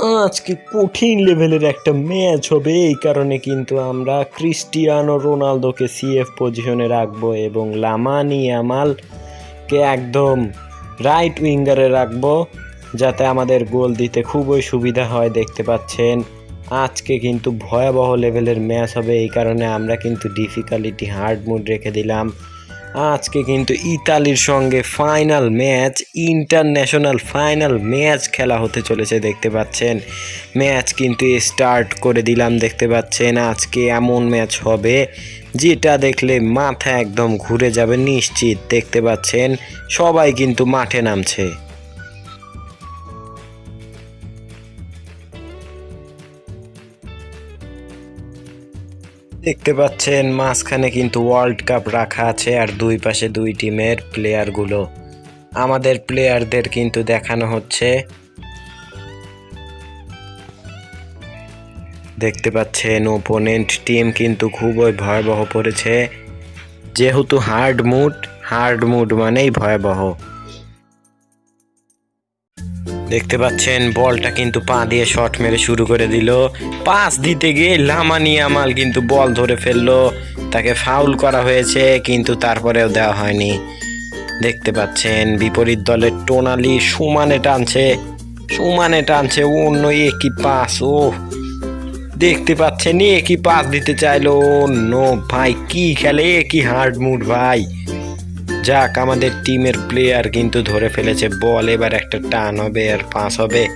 আজকে কঠিন লেভেলের একটা ম্যাচ হবে, এই কারণে কিন্তু আমরা ক্রিস্টিয়ানো রোনালদোকে সিএফ পজিশনে রাখব এবং লামানি আমালকে একদম রাইট উইঙ্গারে রাখব, যাতে আমাদের গোল দিতে খুবই সুবিধা হয়। দেখতে পাচ্ছেন, আজকে কিন্তু ভয়াবহ লেভেলের ম্যাচ হবে, এই কারণে আমরা কিন্তু ডিফিকাল্টি হার্ড মুড রেখে দিলাম। আজকে কিন্তু ইতালির সঙ্গে final match international final match খেলা হতে চলেছে, দেখতে পাচ্ছেন। ম্যাচ কিন্তু স্টার্ট করে দিলাম, দেখতে পাচ্ছেন। আজকে এমন ম্যাচ হবে, যেটা দেখলে মাথা একদম ঘুরে যাবে, নিশ্চিত, দেখতে পাচ্ছেন। সবাই কিন্তু মাঠে নামছে। দেখতে পাচ্ছেন, মাঝখানে কিন্তু ওয়ার্ল্ড কাপ রাখা আছে আর দুই পাশে দুই টিমের প্লেয়ারগুলো আমাদের প্লেয়ারদের কিন্তু দেখানো হচ্ছে। দেখতে পাচ্ছেন ওপোনেন্ট টিম কিন্তু খুবই ভয়াবহ পড়েছে। যেহেতু হার্ড মুড হার্ড মুড মানেই ভয়াবহ। দেখতে পাচ্ছেন, বলটা কিন্তু পা দিয়ে শট মেরে শুরু করে দিল। পাস দিতে গিয়ে লামানি আমাল কিন্তু বল ধরে ফেলল। তাকে ফাউল করা হয়েছে, কিন্তু তারপরেও দেওয়া হয়নি। দেখতে পাচ্ছেন, বিপরীত দলের টোনালি সমানে টানছে। সমানে টানছে অন্য একই পাস ও দেখতে পাচ্ছেন, একই পাস দিতে চাইলো নো ভাই, কি খেলে, একই হার্ড মুড ভাই। যাক, আমাদের টিমের প্লেয়ার কিন্তু ধরে ফেলেছে। বল এবার একটা টান হবে আর পাস হবে।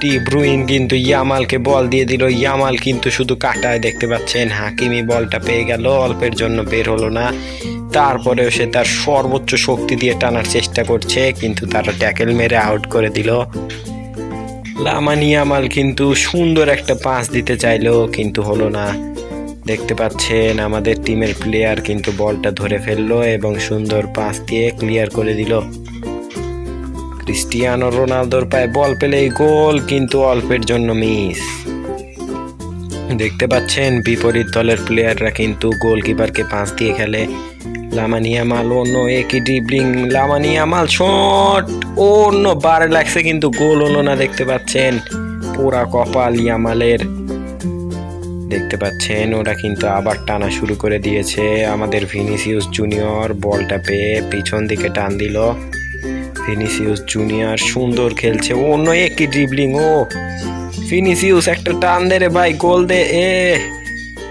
টি ব্রুইন কিন্তু ইয়ামালকে বল দিয়ে দিল। ইয়ামাল কিন্তু শুধু কাটায় দেখতে পাচ্ছেন। হাকিমি বলটা পেয়ে গেল। অল্পের জন্য বের হলো না। তারপরেও সে তার সর্বোচ্চ শক্তি দিয়ে টানার চেষ্টা করছে, কিন্তু তারা ট্যাকেল মেরে আউট করে দিল। লামানি ইয়ামাল কিন্তু সুন্দর একটা পাস দিতে চাইলো কিন্তু হলো না। দেখতে পাচ্ছেন আমাদের টিমের প্লেয়ার কিন্তু বলটা ধরে ফেলল এবং সুন্দর পাস দিয়ে ক্লিয়ার করে দিল। ক্রিস্টিয়ানো রোনালদোর পায়ে বল পেলেই গোল, কিন্তু অল্পের জন্য মিস দেখতে পাচ্ছেন বিপরীত দলের প্লেয়াররা কিন্তু গোলকিপারকে পাস দিয়ে খেলে। লামানিয়া মাল অন্য একই ড্রিবলিং লামানিয়া মাল শট অন্য বারে লাগছে কিন্তু গোল হলো না, দেখতে পাচ্ছেন। পুরা কপাল ইয়ামালের। দেখতে পাচ্ছেন, ওরা কিন্তু আবার টানা শুরু করে দিয়েছে। আমাদের ভিনিসিউস জুনিয়র বলটা পেয়ে পিছন দিকে টান দিল। ভিনিসিউস জুনিয়র সুন্দর খেলছে। অন্য একই ড্রিবলিং ও। ভিনিসিউস একটা টান দে রে ভাই, গোল দে, এ।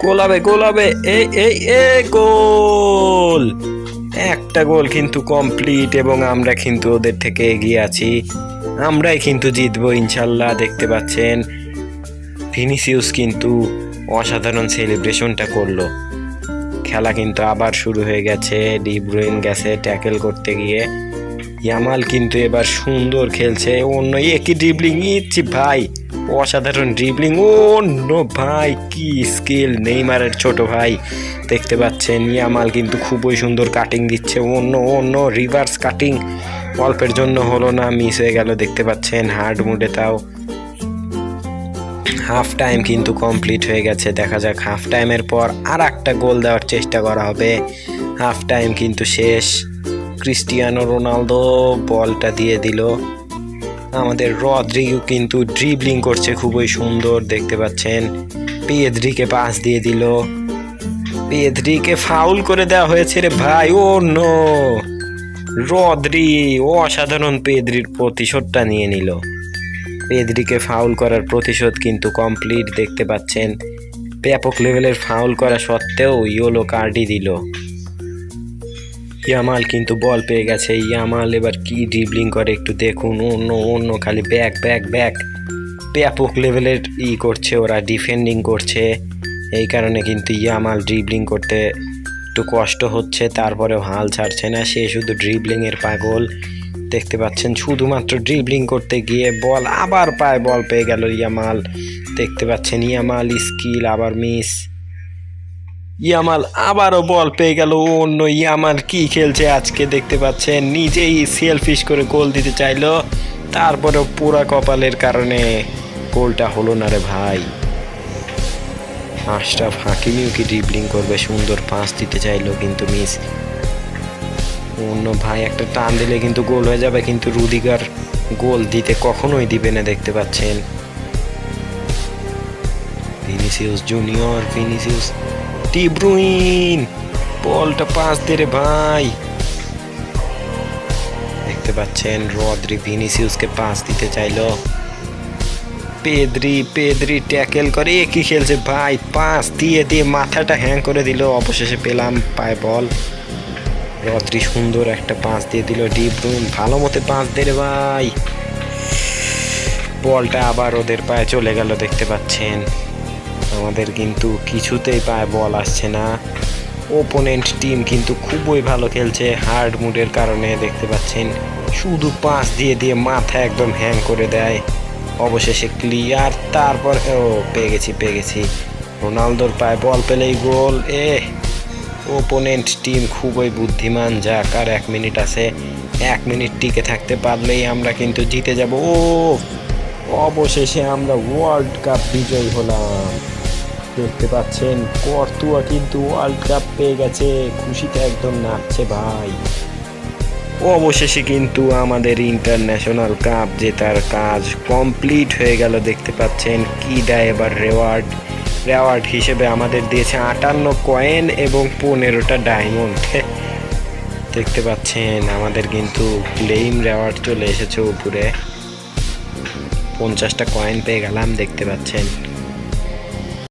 গোল হবে গোল হবে এই এই এ, গোল। একটা গোল কিন্তু কমপ্লিট এবং আমরা কিন্তু ওদের থেকে এগিয়ে আছি। আমরাই কিন্তু জিতবো ইনশাল্লাহ, দেখতে পাচ্ছেন। ভিনিসিউস কিন্তু অসাধারণ সেলিব্রেশনটা করল। খেলা কিন্তু আবার শুরু হয়ে গেছে ডিব্রুইন গেছে ট্যাকেল করতে গিয়ে। ইয়ামাল কিন্তু এবার সুন্দর খেলছে, অন্য একই ড্রিবলিং ইচ্ছি ভাই, অসাধারণ ড্রিবলিং অন্য ভাই, কি স্কিল নেইমারের ছোট ভাই। দেখতে পাচ্ছেন, ইয়ামাল কিন্তু খুবই সুন্দর কাটিং দিচ্ছে, অন্য অন্য রিভার্স কাটিং অল্পের জন্য হলো না মিস হয়ে গেল, দেখতে পাচ্ছেন হার্ড মুডে তাও। হাফ টাইম কিন্তু কমপ্লিট হয়ে গেছে। দেখা যাক হাফ টাইমের পর আর একটা গোল দেওয়ার চেষ্টা করা হবে। হাফ টাইম কিন্তু শেষ। ক্রিস্টিয়ানো রোনালদো বলটা দিয়ে দিল। আমাদের রদ্রিগো কিন্তু ড্রিবলিং করছে, খুবই সুন্দর, দেখতে পাচ্ছেন। পেদ্রিকে পাস দিয়ে দিল। পেদ্রিকে ফাউল করে দেওয়া হয়েছে রে ভাই, ও নো রদ্রি অসাধারণ পেদ্রির প্রতিশোধটা নিয়ে নিল। পেদ্রিকে ফাউল করার প্রতিশোধ কিন্তু কমপ্লিট দেখতে পাচ্ছেন। ব্যাপক লেভেলের ফাউল করা সত্ত্বেও ইয়েলো কার্ডই দিল। ইয়ামাল কিন্তু বল পেয়ে গেছে। ইয়ামাল এবার কি ড্রিবলিং করে একটু দেখুন। অন্য অন্য, খালি ব্যাক ব্যাক ব্যাক ব্যাপক লেভেলের ই করছে ওরা ডিফেন্ডিং করছে। এই কারণে কিন্তু ইয়ামাল ড্রিবলিং করতে একটু কষ্ট হচ্ছে, তারপরেও হাল ছাড়ছে না। সে শুধু ড্রিবলিংয়ের পাগল। দেখতে পাচ্ছেন, শুধুমাত্র ড্রিবলিং করতে গিয়ে বল আবার পায় বল পেয়ে গেল ইয়ামাল। দেখতে পাচ্ছেন, ইয়ামাল স্কিল আবার মিস ইয়ামাল আবারও বল পেয়ে গেল অন্য ইয়ামাল কি খেলছে আজকে? দেখতে পাচ্ছেন, নিজেই সেলফিশ করে গোল দিতে চাইলো, তারপরেও পুরা কপালের কারণে গোলটা হলো না রে ভাই। আশরাফ হাকিমিও কি ড্রিবলিং করবে? সুন্দর পাস দিতে চাইলো কিন্তু মিস অন্য ভাই একটা টান দিলে কিন্তু গোল হয়ে যাবে, কিন্তু রুদিগার গোল দিতে কখনোই দিবে না দেখতে পাচ্ছেন। ভিনিসিউস জুনিয়র, ভিনিসিউস টিব্রুইন বলটা পাস দে রে ভাই। দেখতে পাচ্ছেন, রদ্রি ভিনিসিউসকে পাস দিতে চাইলো। পেদ্রি পেদ্রি ট্যাকেল করে কি খেলছে ভাই? পাস দিয়ে দিয়ে মাথাটা হ্যাং করে দিল। অবশেষে পেলাম পায় বল। রদ্রি সুন্দর একটা পাঁচ দিয়ে দিল ডিপ ডিব্রুইন ভালো মতো পাস দে রে ভাই। বলটা আবার ওদের পায়ে চলে গেল, দেখতে পাচ্ছেন। আমাদের কিন্তু কিছুতেই পায়ে বল আসছে না। ওপোনেন্ট টিম কিন্তু খুবই ভালো খেলছে হার্ড মুডের কারণে দেখতে পাচ্ছেন। শুধু পাস দিয়ে দিয়ে মাথা একদম হ্যাং করে দেয়। অবশেষে ক্লিয়ার তারপর ও, পেয়ে গেছি পেয়ে গেছি। রোনালদোর পায়ে বল পেলেই গোল। এ ওপোনেন্ট টিম খুবই বুদ্ধিমান, যাক, আর এক মিনিট আছে। এক মিনিট টিকে থাকতে পারলেই আমরা কিন্তু জিতে যাব। ও, অবশেষে আমরা ওয়ার্ল্ড কাপ বিজয়ী হলাম। দেখতে পাচ্ছেন, কর্তুয়া কিন্তু ওয়ার্ল্ড কাপ পেয়ে গেছে। খুশিতে একদম নাচছে ভাই। অবশেষে কিন্তু আমাদের ইন্টারন্যাশনাল কাপ জেতার কাজ কমপ্লিট হয়ে গেল। দেখতে পাচ্ছেন, কি দেয় এবার রেওয়ার্ড রেওয়ার্ড হিসেবে আমাদের দিয়েছে আটান্ন কয়েন এবং পনেরোটা ডায়মন্ড দেখতে পাচ্ছেন, আমাদের কিন্তু ক্লেইম রেওয়ার্ড চলে এসেছে উপরে। পঞ্চাশটা কয়েন পেয়ে গেলাম, দেখতে পাচ্ছেন।